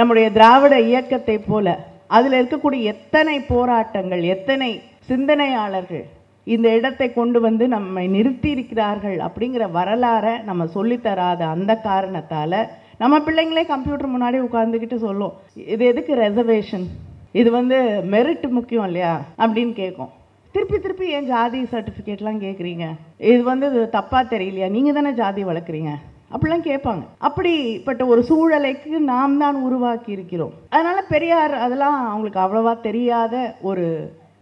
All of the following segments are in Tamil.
நம்முடைய திராவிட இயக்கத்தை போல அதில் இருக்கக்கூடிய எத்தனை போராட்டங்கள் எத்தனை சிந்தனையாளர்கள் இந்த இடத்தை கொண்டு வந்து நம்மை நிறுத்தி இருக்கிறார்கள் அப்படிங்கிற வரலாறை நம்ம சொல்லித்தராத அந்த காரணத்தால் நம்ம பிள்ளைங்களே கம்ப்யூட்டர் முன்னாடி உட்காந்துக்கிட்டு சொல்லும். இது எதுக்கு ரெசர்வேஷன் இது வந்து மெரிட் முக்கியம் இல்லையா? அப்படின்னு கேட்கும். திருப்பி திருப்பி ஏன் ஜாதி சர்டிஃபிகேட்லாம் கேட்குறீங்க? இது வந்து தப்பாக தெரியலையா? நீங்கள் தானே ஜாதி வளர்க்குறீங்க. அப்படிலாம் கேட்பாங்க. அப்படிப்பட்ட ஒரு சூழலைக்கு நாம் தான் உருவாக்கி இருக்கிறோம் அதனால் பெரியார் அதெல்லாம் அவங்களுக்கு அவ்வளவா தெரியாத ஒரு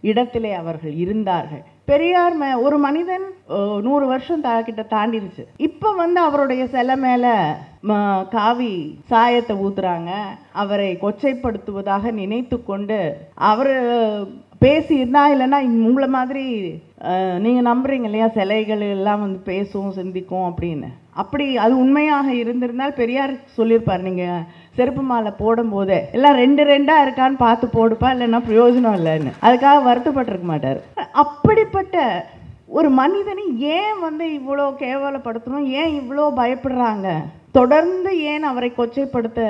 இடத்திலே அவர்கள் இருந்தார்கள். பெரியார் ம ஒரு மனிதன் நூறு வருஷம் கிட்ட தாண்டிருச்சு. இப்போ வந்து அவருடைய சிலை மேலே காவி சாயத்தை ஊத்துறாங்க. அவரை கொச்சைப்படுத்துவதாக நினைத்து கொண்டு அவர் பேசியிருந்தா இல்லைன்னா உங்களை மாதிரி நீங்கள் நம்புறீங்க இல்லையா? சிலைகள் எல்லாம் வந்து பேசும் சிந்திக்கும் அப்படின்னு. அப்படி அது உண்மையாக இருந்திருந்தால் பெரியார் சொல்லியிருப்பார் நீங்கள் செருப்பு மாலை போடும் போதே எல்லாம் ரெண்டு ரெண்டாக இருக்கான்னு பார்த்து போடுப்பா இல்லைன்னா பிரயோஜனம் இல்லைன்னு. அதுக்காக வருத்தப்பட்டிருக்க மாட்டார். அப்படிப்பட்ட ஒரு மனிதனை ஏன் வந்து இவ்வளோ கேவலப்படுத்தணும்? ஏன் இவ்வளோ பயப்படுறாங்க? தொடர்ந்து ஏன் அவரை கொச்சைப்படுத்த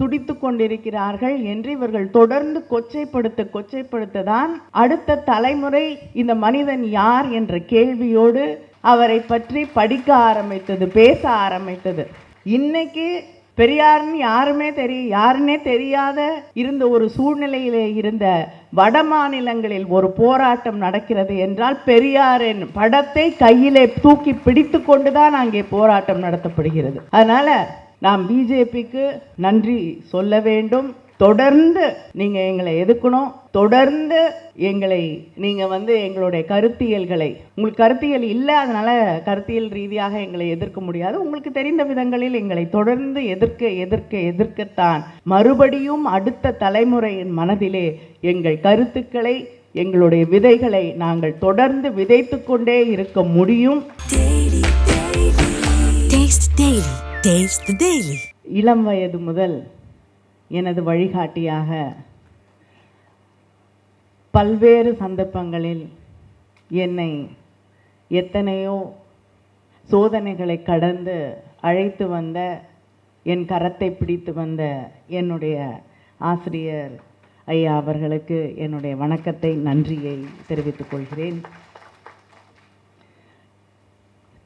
துடித்து கொண்டிருக்கிறார்கள் என்று இவர்கள் தொடர்ந்து கொச்சைப்படுத்த கொச்சைப்படுத்த தான் அடுத்த தலைமுறை இந்த மனிதன் யார் என்ற கேள்வியோடு அவரை பற்றி படிக்க ஆரம்பித்தது பேச ஆரம்பித்தது. இன்னைக்கு பெரியார்னு யாருமே தெரிய யாருன்னே தெரியாத இருந்த ஒரு சூழ்நிலையிலே இருந்த வட மாநிலங்களில் ஒரு போராட்டம் நடக்கிறது என்றால் பெரியாரின் படத்தை கையிலே தூக்கி பிடித்து கொண்டுதான் அங்கே போராட்டம் நடத்தப்படுகிறது. அதனால நாம் பிஜேபிக்கு நன்றி சொல்ல வேண்டும். தொடர்ந்து நீங்க எங்களை எதுக்கணும் தொடர்ந்து எங்களை நீங்க வந்து எங்களுடைய கருத்தியல்களை உங்களுக்கு கருத்தியல் இல்லை அதனால கருத்தியல் ரீதியாக எங்களை எதிர்க்க முடியாது. உங்களுக்கு தெரிந்த விதங்களில் எங்களை தொடர்ந்து எதிர்க்க எதிர்க்க எதிர்க்கத்தான். மறுபடியும் அடுத்த தலைமுறையின் மனதிலே எங்கள் கருத்துக்களை எங்களுடைய விதைகளை நாங்கள் தொடர்ந்து விதைத்து கொண்டே இருக்க முடியும். இளம் வயது முதல் எனது வழிகாட்டியாக பல்வேறு சந்தர்ப்பங்களில் என்னை எத்தனையோ சோதனைகளை கடந்து அழைத்து வந்த என் கரத்தை பிடித்து வந்த என்னுடைய ஆசிரியர் ஐயா அவர்களுக்கு என்னுடைய வணக்கத்தை நன்றியை தெரிவித்துக் கொள்கிறேன்.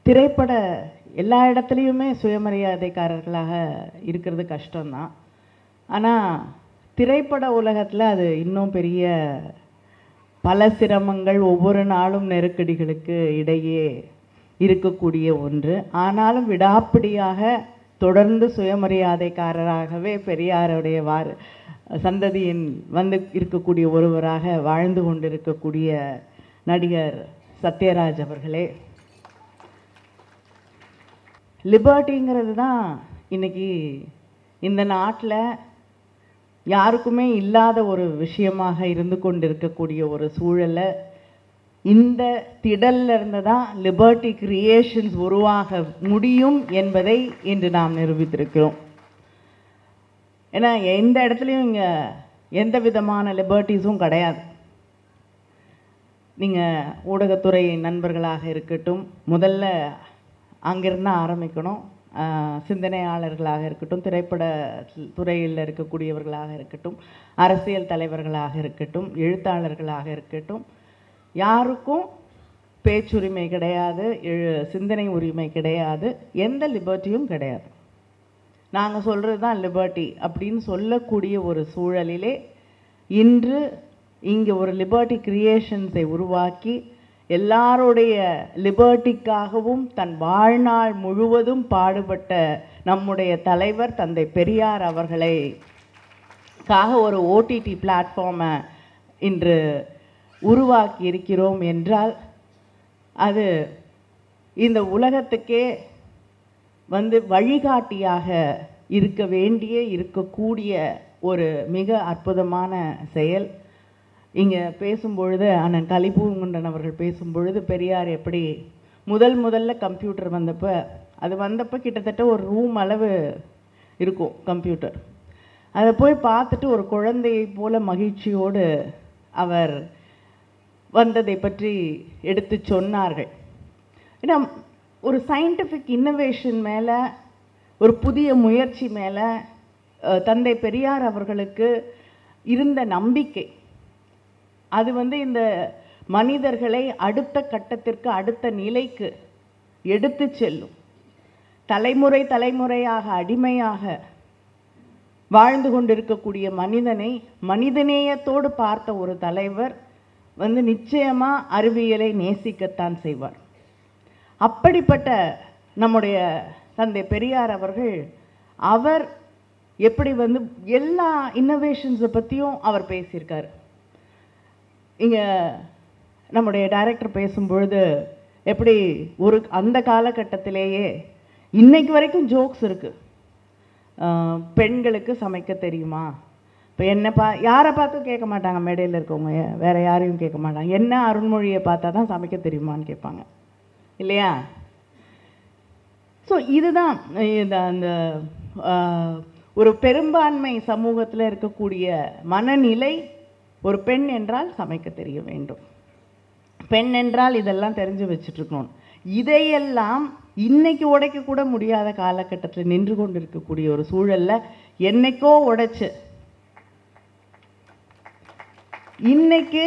திரைப்பட எல்லா இடத்துலையுமே சுயமரியாதைக்காரர்களாக இருக்கிறது கஷ்டம்தான். ஆனால் திரைப்பட உலகத்தில் அது இன்னும் பெரிய பல சிரமங்கள் ஒவ்வொரு நாளும் நெருக்கடிகளுக்கு இடையே இருக்கக்கூடிய ஒன்று. ஆனாலும் விடாப்பிடியாக தொடர்ந்து சுயமரியாதைக்காரராகவே பெரியாருடைய வார் சந்ததியின் வந்து இருக்கக்கூடிய ஒருவராக வாழ்ந்து கொண்டிருக்கக்கூடிய நடிகர் சத்யராஜ் அவர்களே லிபர்ட்டிங்கிறது தான் இன்னைக்கு இந்த நாட்டில் யாருக்குமே இல்லாத ஒரு விஷயமாக இருந்து கொண்டிருக்கக்கூடிய ஒரு சூழலை இந்த திடல்ல இருந்து தான் லிபர்ட்டி கிரியேஷன்ஸ் உருவாக முடியும் என்பதை இன்று நாம் நிரூபித்திருக்கிறோம். ஏன்னா எந்த இடத்துலையும் இங்கே எந்த விதமான லிபர்ட்டிஸும் கிடையாது. நீங்கள் ஊடகத்துறை நண்பர்களாக இருக்கட்டும் முதல்ல அங்கிருந்து ஆரம்பிக்கணும். சிந்தனையாளர்களாக இருக்கட்டும் திரைப்பட துறையில் இருக்கக்கூடியவர்களாக இருக்கட்டும் அரசியல் தலைவர்களாக இருக்கட்டும் எழுத்தாளர்களாக இருக்கட்டும் யாருக்கும் பேச்சுரிமை கிடையாது எழு- சிந்தனை உரிமை கிடையாது எந்த லிபர்ட்டியும் கிடையாது. நாங்கள் சொல்கிறது தான் லிபர்ட்டி அப்படின்னு சொல்லக்கூடிய ஒரு சூழலிலே இன்று இங்கே ஒரு லிபர்ட்டி கிரியேஷன்ஸை உருவாக்கி எல்லாருடைய லிபர்ட்டிக்காகவும் தன் வாழ்நாள் முழுவதும் பாடுபட்ட நம்முடைய தலைவர் தந்தை பெரியார் அவர்களை காக ஒரு ஓடிடி பிளாட்ஃபார்மை இன்று உருவாக்கி இருக்கிறோம் என்றால் அது இந்த உலகத்துக்கே வந்து வழிகாட்டியாக இருக்க வேண்டிய இருக்கக்கூடிய ஒரு மிக அற்புதமான செயல். இங்கே பேசும்பொழுது அண்ணன் கலிபூங்குண்டன் அவர்கள் பேசும்பொழுது பெரியார் எப்படி முதல் முதல்ல கம்ப்யூட்டர் வந்தப்போ அது வந்தப்போ கிட்டத்தட்ட ஒரு ரூம் அளவு இருக்கும் கம்ப்யூட்டர். அதை போய் பார்த்துட்டு ஒரு குழந்தையை போல மகிழ்ச்சியோடு அவர் வந்ததை பற்றி எடுத்து சொன்னார்கள். ஏன்னா ஒரு சயின்டிஃபிக் இன்னோவேஷன் மேலே ஒரு புதிய முயற்சி மேலே தந்தை பெரியார் அவர்களுக்கு இருந்த நம்பிக்கை அது வந்து இந்த மனிதர்களை அடுத்த கட்டத்திற்கு அடுத்த நிலைக்கு எடுத்து செல்லும். தலைமுறை தலைமுறையாக அடிமையாக வாழ்ந்து கொண்டிருக்கக்கூடிய மனிதனை மனிதநேயத்தோடு பார்த்த ஒரு தலைவர் வந்து நிச்சயமாக அறிவியலை நேசிக்கத்தான் செய்வார். அப்படிப்பட்ட நம்முடைய தந்தை பெரியார் அவர்கள் அவர் எப்படி வந்து எல்லா இன்னோவேஷன்ஸை பற்றியும் அவர் பேசியிருக்காரு. இங்கே நம்முடைய டைரக்டர் பேசும்பொழுது எப்படி ஒரு அந்த காலகட்டத்திலேயே இன்னைக்கு வரைக்கும் ஜோக்ஸ் இருக்குது பெண்களுக்கு சமைக்க தெரியுமா? இப்போ என்ன பா யாரை பார்த்தும் கேட்க மாட்டாங்க மேடையில் இருக்கவங்க. வேறு யாரையும் கேட்க மாட்டாங்க. என்ன அருண்மொழியை பார்த்தா தான் சமைக்க தெரியுமான்னு கேட்பாங்க. இல்லையா? ஸோ இதுதான் இந்த அந்த ஒரு பெரும்பான்மை சமூகத்தில் இருக்கக்கூடிய மனநிலை ஒரு பெண் என்றால் சமைக்க தெரிய வேண்டும். பெண் என்றால் இதெல்லாம் தெரிஞ்சு வச்சுட்ருக்கணும். இதையெல்லாம் இன்றைக்கி உடைக்கக்கூட முடியாத காலகட்டத்தில் நின்று கொண்டு இருக்கக்கூடிய ஒரு சூழலில் என்னைக்கோ உடைச்சு. இன்னைக்கு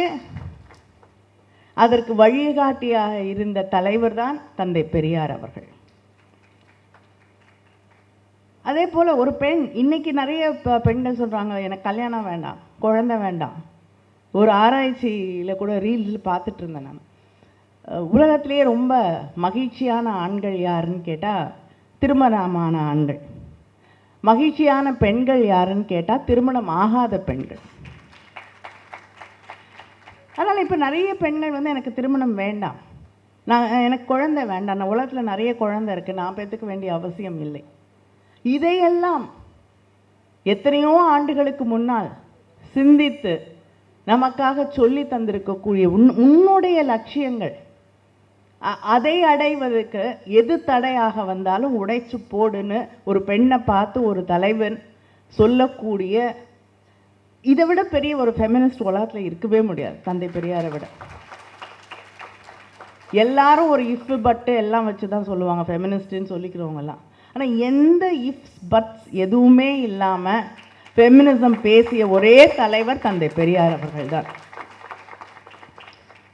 அதற்கு வழிகாட்டியாக இருந்த தலைவர் தான் தந்தை பெரியார் அவர்கள். அதே போல் ஒரு பெண் இன்னைக்கு நிறைய பெண்கள் சொல்கிறாங்க எனக்கு கல்யாணம் வேண்டாம் குழந்தை வேண்டாம். ஒரு ஆராய்ச்சியில் கூட ரீல்ஸ் பார்த்துட்டு இருந்தேன் நான். உலகத்திலேயே ரொம்ப மகிழ்ச்சியான ஆண்கள் யாருன்னு கேட்டால் திருமணமான ஆண்கள். மகிழ்ச்சியான பெண்கள் யாருன்னு கேட்டால் திருமணம் ஆகாத பெண்கள். அதனால் இப்போ நிறைய பெண்கள் வந்து எனக்கு திருமணம் வேண்டாம். நான் எனக்கு குழந்தை வேண்டாம். நான் உலகத்தில் நிறைய குழந்தை இருக்குது நான் பேத்துக்க வேண்டிய அவசியம் இல்லை. இதையெல்லாம் எத்தனையோ ஆண்டுகளுக்கு முன்னால் சிந்தித்து நமக்காக சொல்லி தந்திருக்கக்கூடிய உன் உன்னுடைய லட்சியங்கள். அதை அடைவதற்கு எது தடையாக வந்தாலும் உடைச்சு போடுன்னு ஒரு பெண்ணை பார்த்து ஒரு தலைவன் சொல்லக்கூடிய இதை விட பெரிய ஒரு ஃபெமினிஸ்ட் உலகத்தில் இருக்கவே முடியாது தந்தை பெரியாரை விட. எல்லாரும் ஒரு இஃப் பட்டு எல்லாம் வச்சு தான் சொல்லுவாங்க ஃபெமினிஸ்ட்டுன்னு சொல்லிக்கிறவங்கெல்லாம். ஆனால் எந்த இஃப்ஸ் பட்ஸ் எதுவுமே இல்லாமல் ஃபெமினிசம் பேசிய ஒரே தலைவர் தந்தை பெரியார் அவர்கள் தான்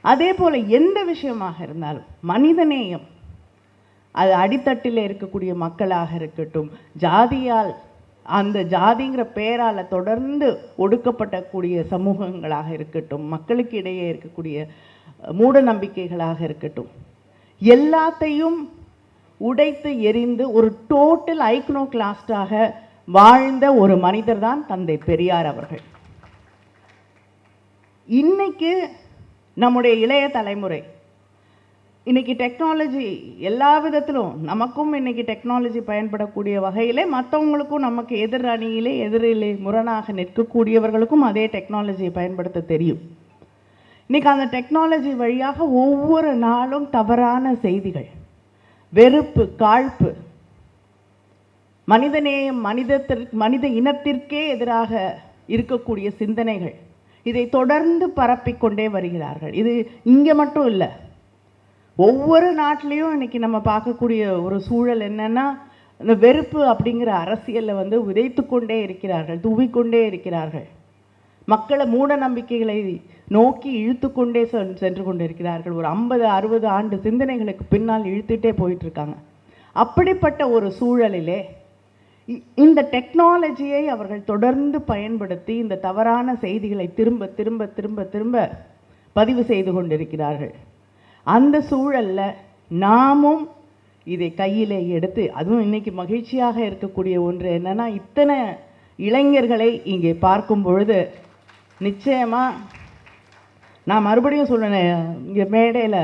அதே போல் எந்த விஷயமாக இருந்தாலும் மனிதநேயம் அது அடித்தட்டில் இருக்கக்கூடிய மக்களாக இருக்கட்டும் ஜாதியால் அந்த ஜாதிங்கிற பேரால் தொடர்ந்து ஒடுக்கப்படக்கூடிய சமூகங்களாக இருக்கட்டும் மக்களுக்கு இடையே இருக்கக்கூடிய மூட நம்பிக்கைகளாக இருக்கட்டும் எல்லாத்தையும் உடைத்து எரிந்து ஒரு டோட்டல் ஐக்னோ கிளாஸ்டாக வாழ்ந்த ஒரு மனிதர் தான் தந்தை பெரியார் அவர்கள். இன்னைக்கு நம்முடைய இளைய தலைமுறை இன்னைக்கு டெக்னாலஜி எல்லா விதத்திலும் நமக்கும் இன்னைக்கு டெக்னாலஜி பயன்படக்கூடிய வகையிலே மற்றவங்களுக்கும் நமக்கு எதிர் அணியிலே எதிரிலே முரணாக நிற்கக்கூடியவர்களுக்கும் அதே டெக்னாலஜியை பயன்படுத்த தெரியும். இன்னைக்கு அந்த டெக்னாலஜி வழியாக ஒவ்வொரு நாளும் தவறான செய்திகள் வெறுப்பு காழ்ப்பு மனிதநேயம் மனிதத்திற்கு மனித இனத்திற்கே எதிராக இருக்கக்கூடிய சிந்தனைகள் இதை தொடர்ந்து பரப்பிக்கொண்டே வருகிறார்கள். இது இங்கே மட்டும் இல்லை. ஒவ்வொரு நாட்டிலையும் இன்னைக்கு நம்ம பார்க்கக்கூடிய ஒரு சூழல் என்னென்னா இந்த வெறுப்பு அப்படிங்கிற அரசியலில் வந்து விதைத்து கொண்டே இருக்கிறார்கள் தூவிக்கொண்டே இருக்கிறார்கள். மக்களை மூட நம்பிக்கைகளை நோக்கி இழுத்து கொண்டே சென்- சென்று கொண்டிருக்கிறார்கள். ஒரு ஐம்பது அறுபது ஆண்டு சிந்தனைகளுக்கு பின்னால் இழுத்துட்டே போயிட்டுருக்காங்க அப்படிப்பட்ட ஒரு சூழலிலே இந்த டெக்னாலஜியை அவர்கள் தொடர்ந்து பயன்படுத்தி இந்த தவறான செய்திகளை திரும்ப திரும்ப திரும்ப திரும்ப பதிவு செய்து கொண்டிருக்கிறார்கள். அந்த சூழலில் நாமும் இதை கையிலே எடுத்து அதுவும் இன்றைக்கி மகிழ்ச்சியாக இருக்கக்கூடிய ஒன்று என்னென்னா இத்தனை இளைஞர்களை இங்கே பார்க்கும் பொழுது நிச்சயமாக நான் மறுபடியும் சொல்லுனேன் இங்கே மேடையில்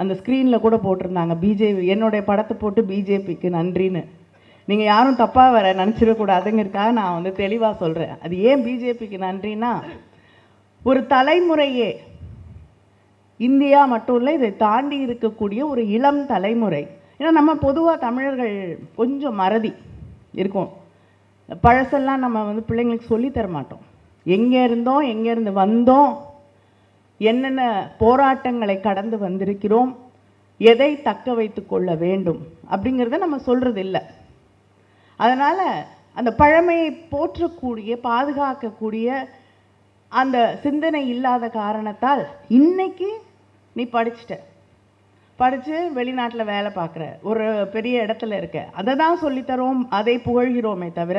அந்த ஸ்க்ரீனில் கூட போட்டிருந்தாங்க. பிஜேபி என்னுடைய படத்தை போட்டு பிஜேபிக்கு நன்றின்னு. நீங்கள் யாரும் தப்பாக வர நினச்சிடக்கூடாதுங்கிறதுக்காக நான் வந்து தெளிவாக சொல்கிறேன் அது ஏன் பிஜேபிக்கு நன்றினா ஒரு தலைமுறையே இந்தியா மட்டும் இல்லை இதை தாண்டி இருக்கக்கூடிய ஒரு இளம் தலைமுறை. ஏன்னா நம்ம பொதுவாக தமிழர்கள் கொஞ்சம் மறதி இருக்கும். பழசெல்லாம் நம்ம வந்து பிள்ளைங்களுக்கு சொல்லித் தர மாட்டோம். எங்கே இருந்தோம் எங்கேருந்து வந்தோம் என்னென்ன போராட்டங்களை கடந்து வந்திருக்கிறோம் எதை தக்க வைத்து கொள்ள வேண்டும் அப்படிங்கிறத நம்ம சொல்கிறது இல்லை அதனால் அந்த பழமையை போற்றக்கூடிய பாதுகாக்கக்கூடிய அந்த சிந்தனை இல்லாத காரணத்தால் இன்னைக்கு நீ படிச்சிட்ட. படித்து வெளிநாட்டில் வேலை பார்க்குற. ஒரு பெரிய இடத்துல இருக்க. அதை தான் சொல்லித்தரோம் அதை புகழ்கிறோமே தவிர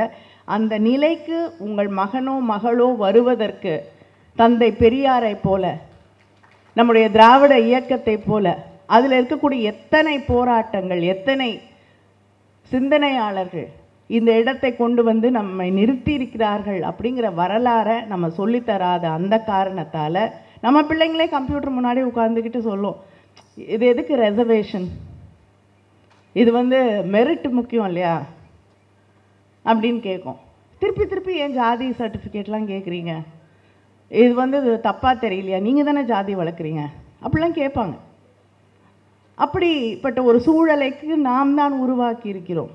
அந்த நிலைக்கு உங்கள் மகனோ மகளோ வருவதற்கு தந்தை பெரியாரை போல நம்முடைய திராவிட இயக்கத்தை போல அதில் இருக்கக்கூடிய எத்தனை போராட்டங்கள் எத்தனை சிந்தனையாளர்கள் இந்த இடத்தை கொண்டு வந்து நம்மை நிறுத்தி இருக்கிறார்கள் அப்படிங்கிற வரலாறை நம்ம சொல்லித்தராத அந்த காரணத்தால் நம்ம பிள்ளைங்களே கம்ப்யூட்டர் முன்னாடி உட்காந்துக்கிட்டு சொல்லும். இது எதுக்கு ரெசர்வேஷன் இது வந்து மெரிட் முக்கியம் இல்லையா? அப்படின்னு கேட்கும். திருப்பி திருப்பி ஏன் ஜாதி சர்டிஃபிகேட்லாம் கேட்குறீங்க? இது வந்து தப்பாக தெரியலையா? நீங்கள் தானே ஜாதி வளர்க்குறீங்க? அப்படிலாம் கேட்பாங்க. அப்படிப்பட்ட ஒரு சூழலைக்கு நாம் தான் உருவாக்கி இருக்கிறோம்.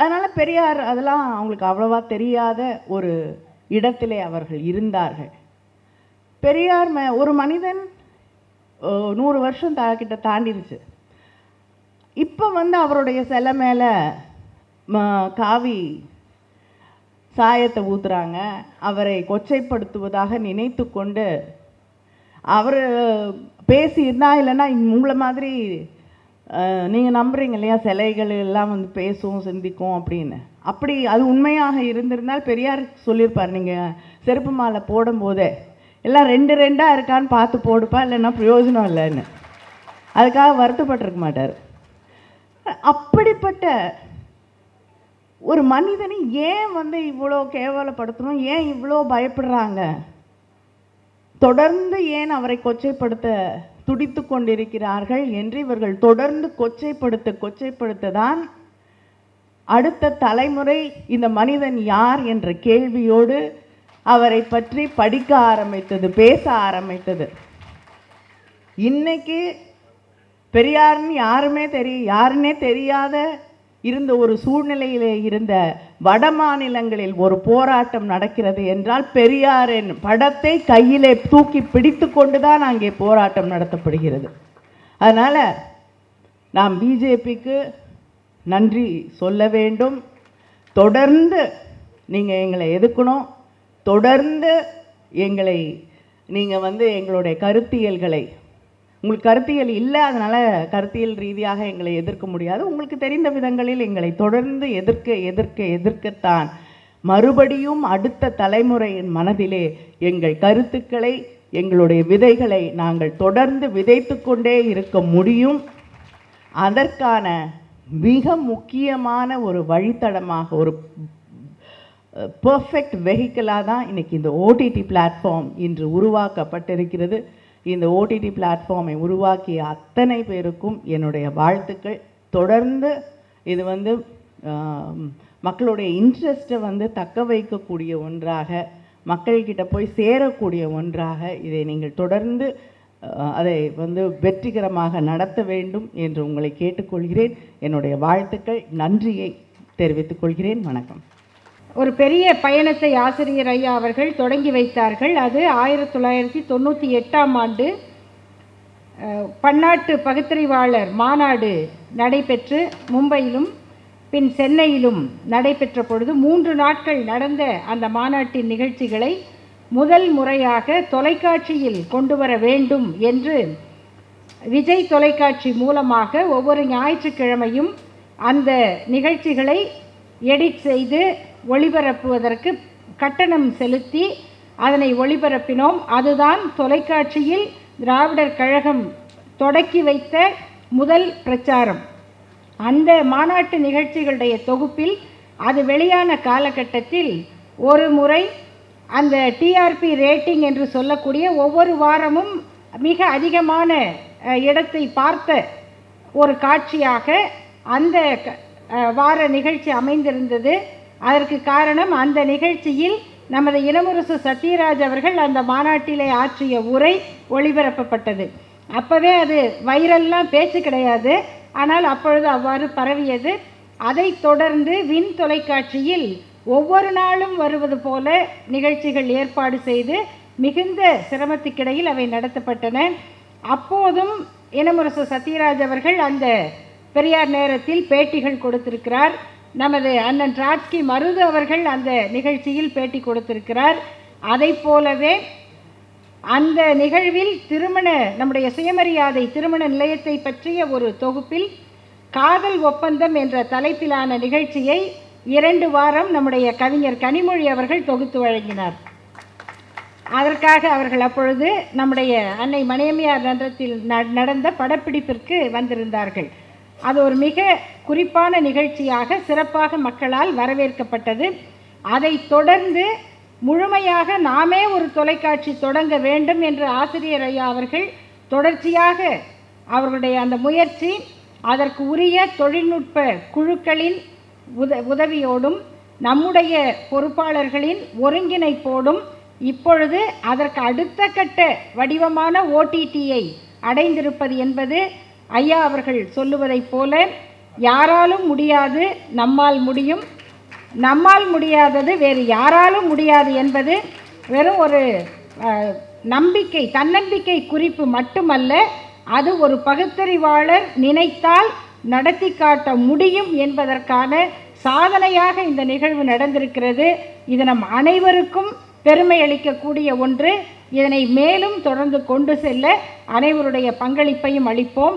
அதனால் பெரியார் அதெல்லாம் அவங்களுக்கு அவ்வளவா தெரியாத ஒரு இடத்திலே அவர்கள் இருந்தார்கள். பெரியார் ம ஒரு மனிதன் நூறு வருஷம் தா கிட்ட தாண்டிருச்சு. இப்போ வந்து அவருடைய சிலை மேலே காவி சாயத்தை ஊத்துறாங்க. அவரை கொச்சைப்படுத்துவதாக நினைத்து கொண்டு அவர் பேசியிருந்தா இல்லைன்னா உங்களை மாதிரி நீங்கள் நம்புறீங்க இல்லையா? சிலைகள் எல்லாம் வந்து பேசும் சிந்திக்கும் அப்படின்னு. அப்படி அது உண்மையாக இருந்திருந்தால் பெரியார் சொல்லியிருப்பார் நீங்கள் செருப்பு மாலை போடும்போதே எல்லாம் ரெண்டு ரெண்டாக இருக்கான்னு பார்த்து போடுப்பா இல்லைன்னா பிரயோஜனம் இல்லைன்னு. அதுக்காக வருத்தப்பட்டிருக்க மாட்டார். அப்படிப்பட்ட ஒரு மனிதனை ஏன் வந்து இவ்வளோ கேவலப்படுத்தணும்? ஏன் இவ்வளோ பயப்படுறாங்க? தொடர்ந்து ஏன் அவரை கொச்சைப்படுத்த துடித்து கொண்டிருக்கிறார்கள் என்று இவர்கள் தொடர்ந்து கொச்சைப்படுத்த கொச்சைப்படுத்த தான் அடுத்த தலைமுறை இந்த மனிதன் யார் என்ற கேள்வியோடு அவரை பற்றி படிக்க ஆரம்பித்தது பேச ஆரம்பித்தது. இன்னைக்கு பெரியார்னு யாருமே தெரிய யாருன்னே தெரியாத இருந்த ஒரு சூழ்நிலையிலே இருந்த வட மாநிலங்களில் ஒரு போராட்டம் நடக்கிறது என்றால் பெரியாரின் படத்தை கையிலே தூக்கி பிடித்து கொண்டுதான் அங்கே போராட்டம் நடத்தப்படுகிறது. அதனால் நாம் பிஜேபிக்கு நன்றி சொல்ல வேண்டும். தொடர்ந்து நீங்கள் எங்களை எதுக்கணும் தொடர்ந்து எங்களை நீங்கள் வந்து எங்களுடைய கருத்தியல்களை உங்களுக்கு கருத்தியல் இல்லை அதனால் கருத்தியல் ரீதியாக எங்களை எதிர்க்க முடியாது. உங்களுக்கு தெரிந்த விதங்களில் எங்களை தொடர்ந்து எதிர்க்க எதிர்க்க எதிர்க்கத்தான். மறுபடியும் அடுத்த தலைமுறையின் மனதிலே எங்கள் கருத்துக்களை எங்களுடைய விதைகளை நாங்கள் தொடர்ந்து விதைத்து கொண்டே இருக்க முடியும். அதற்கான மிக முக்கியமான ஒரு வழித்தடமாக ஒரு பர்ஃபெக்ட் வெஹிக்கிளாக தான் இன்னைக்கு இந்த ஓடிடி பிளாட்ஃபார்ம் இன்று உருவாக்கப்பட்டிருக்கிறது. இந்த ஓடிடி பிளாட்ஃபார்மை உருவாக்கிய அத்தனை பேருக்கும் என்னுடைய வாழ்த்துக்கள். தொடர்ந்து இது வந்து மக்களுடைய இன்ட்ரெஸ்ட்டை வந்து தக்க வைக்கக்கூடிய ஒன்றாக மக்கள்கிட்ட போய் சேரக்கூடிய ஒன்றாக இதை நீங்கள் தொடர்ந்து அதை வந்து வெற்றிகரமாக நடத்த வேண்டும் என்று உங்களை கேட்டுக்கொள்கிறேன். என்னுடைய வாழ்த்துக்கள் நன்றியை தெரிவித்துக் கொள்கிறேன். வணக்கம். ஒரு பெரிய பயணத்தை ஆசிரியர் ஐயா அவர்கள் தொடங்கி வைத்தார்கள். அது ஆயிரத்தி தொள்ளாயிரத்தி தொண்ணூற்றி எட்டாம் ஆண்டு பன்னாட்டு பகுத்தறிவாளர் மாநாடு நடைபெற்று மும்பையிலும் பின் சென்னையிலும் நடைபெற்ற பொழுது மூன்று நாட்கள் நடந்த அந்த மாநாட்டின் நிகழ்ச்சிகளை முதல் முறையாக தொலைக்காட்சியில் கொண்டு வர வேண்டும் என்று விஜய் தொலைக்காட்சி மூலமாக ஒவ்வொரு ஞாயிற்றுக்கிழமையும் அந்த நிகழ்ச்சிகளை எடிட் செய்து ஒளிபரப்புவதற்கு கட்டணம் செலுத்தி அதனை ஒளிபரப்பினோம். அதுதான் தொலைக்காட்சியில் திராவிடர் கழகம் தொடக்கி வைத்த முதல் பிரச்சாரம். அந்த மாநாட்டு நிகழ்ச்சிகளுடைய தொகுப்பில் அது வெளியான காலகட்டத்தில் ஒரு முறை அந்த டிஆர்பி ரேட்டிங் என்று சொல்லக்கூடிய ஒவ்வொரு வாரமும் மிக அதிகமான இடத்தை பார்த்த ஒரு காட்சியாக அந்த க- வார நிகழ்ச்சி அமைந்திருந்தது. அதற்கு காரணம் அந்த நிகழ்ச்சியில் நமது இளமுரசு சத்யராஜ் அவர்கள் அந்த மாநாட்டிலே ஆற்றிய உரை ஒளிபரப்பப்பட்டது. அப்போவே அது வைரல்லாம் பேச்சு கிடையாது. ஆனால் அப்பொழுது அவ்வாறு பரவியது. அதைத் தொடர்ந்து விண் தொலைக்காட்சியில் ஒவ்வொரு நாளும் வருவது போல நிகழ்ச்சிகள் ஏற்பாடு செய்து மிகுந்த சிரமத்துக்கிடையில் அவை நடத்தப்பட்டன. அப்போதும் இனமுரசு சத்யராஜ் அவர்கள் அந்த பெரியார் நேரத்தில் பேட்டிகள் கொடுத்திருக்கிறார். நமது அண்ணன் டிராட்ஸ்கி மருது அவர்கள் அந்த நிகழ்ச்சியில் பேட்டி கொடுத்திருக்கிறார். அதைப் போலவே அந்த நிகழ்வில் திருமண நம்முடைய சுயமரியாதை திருமண நிலையத்தை பற்றிய ஒரு தொகுப்பில் காதல் ஒப்பந்தம் என்ற தலைப்பிலான நிகழ்ச்சியை இரண்டு வாரம் நம்முடைய கவிஞர் கனிமொழி அவர்கள் தொகுத்து வழங்கினார். அதற்காக அவர்கள் அப்பொழுது நம்முடைய அன்னை மணியம்மையார் நன்றத்தில் ந- நடந்த படப்பிடிப்பிற்கு வந்திருந்தார்கள். அது ஒரு மிக குறிப்பான நிகழ்ச்சியாக சிறப்பாக மக்களால் வரவேற்கப்பட்டது. அதைத் தொடர்ந்து முழுமையாக நாமே ஒரு தொலைக்காட்சி தொடங்க வேண்டும் என்று ஆசிரியர் ஐயா அவர்கள் தொடர்ச்சியாக அவர்களுடைய அந்த முயற்சி அதற்கு உரிய தொழில்நுட்ப குழுக்களின் உத உதவியோடும் நம்முடைய பொறுப்பாளர்களின் ஒருங்கிணைப்போடும் இப்பொழுது அதற்கு அடுத்த கட்ட வடிவமான ஓடிடியை அடைந்திருப்பது என்பது ஐயா அவர்கள் சொல்லுவதைப் போல யாராலும் முடியாது நம்மால் முடியும். நம்மால் முடியாதது வேறு யாராலும் முடியாது என்பது வெறும் ஒரு நம்பிக்கை தன்னம்பிக்கை குறிப்பு மட்டுமல்ல அது ஒரு பகுத்தறிவாளர் நினைத்தால் நடத்தி காட்ட முடியும் என்பதற்கான சாதனையாக இந்த நிகழ்வு நடந்திருக்கிறது. இது நம் அனைவருக்கும் பெருமை அளிக்கக்கூடிய ஒன்று. இதனை மேலும் தொடர்ந்து கொண்டு செல்ல அனைவருடைய பங்களிப்பையும் அளிப்போம்.